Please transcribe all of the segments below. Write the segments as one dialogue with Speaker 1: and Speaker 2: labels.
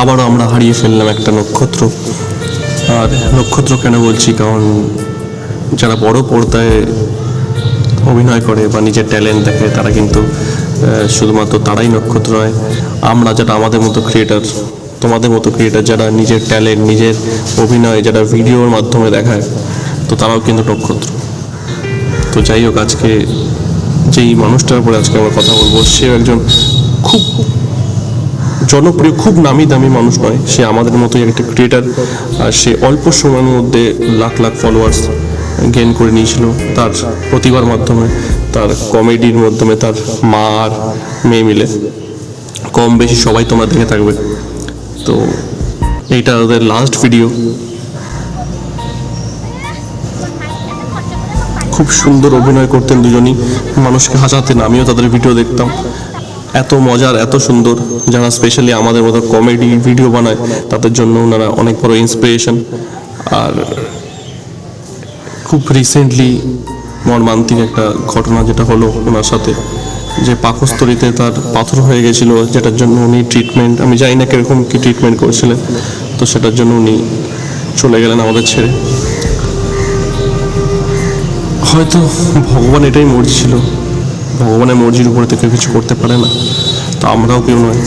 Speaker 1: আবারও আমরা হারিয়ে ফেললাম একটা নক্ষত্র। আর নক্ষত্র কেন বলছি? কারণ যারা বড় পর্দায় অভিনয় করে বা নিজের ট্যালেন্ট দেখে, তারা কিন্তু শুধুমাত্র তারাই নক্ষত্র নয়, আমরা যারা আমাদের মতো ক্রিয়েটার তোমাদের মতো ক্রিয়েটার যারা নিজের ট্যালেন্ট, নিজের অভিনয়, যারা ভিডিওর মাধ্যমে দেখায়, তো তারাও কিন্তু নক্ষত্র। তো যাই হোক, আজকে যেই মানুষটার উপরে আজকে আমরা কথা বলব, সেও একজন খুব জনপ্রিয়, খুব নামি দামি মানুষ নয়। সে আমাদের মতোই একটা ক্রিয়েটার আর সে অল্প সময়ের মধ্যে লাখ লাখ ফলোয়ার্স গেন করে নিয়েছিল তার প্রতিভার মাধ্যমে, তার কমেডির মাধ্যমে, তার মা আর মেয়ে মিলে। কম বেশি সবাই তোমরা দেখে থাকবে। তো এইটা ওদের লাস্ট ভিডিও খুব সুন্দর অভিনয় করতেন দুজনই। মানুষকে হাসাতেন, আমিও তাদের ভিডিও দেখতাম। এত মজার, এত সুন্দর। যারা স্পেশালি আমাদের মতো কমেডি ভিডিও বানায়, তাদের জন্য ওনারা অনেক বড় ইন্সপিরেশন আর খুব রিসেন্টলি মর্মান্তিক একটা ঘটনা যেটা হলো ওনার সাথে, যে পাকস্থলিতে তার পাথর হয়ে গেছিল, যেটার জন্য উনি ট্রিটমেন্ট আমি জানি না কীরকম কী ট্রিটমেন্ট করছিলেন, তো সেটার জন্য উনি চলে গেলেন আমাদের ছেড়ে। হয়তো ভগবান এটাই মর্জি ছিল। ভগবানের মর্জির উপরে কেউ কিছু করতে পারে না। তো আমরাও কেউ নয়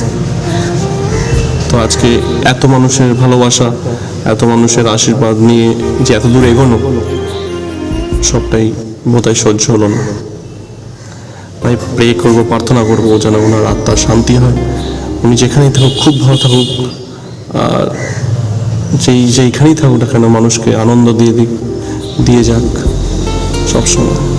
Speaker 1: তো আজকে এত মানুষের ভালোবাসা, এত মানুষের আশীর্বাদ নিয়ে যে এত দূর এগোনো, সবটাই বোধহয় সহ্য হলো না। তাই প্রে করব, প্রার্থনা করব যেন ওনার আত্মার শান্তি হয়। উনি যেখানেই থাকুক, খুব ভালো থাকুক। আর যেই, যেইখানেই থাকুক না কেন, মানুষকে আনন্দ দিয়ে দিক, দিয়ে যাক, সবসময়।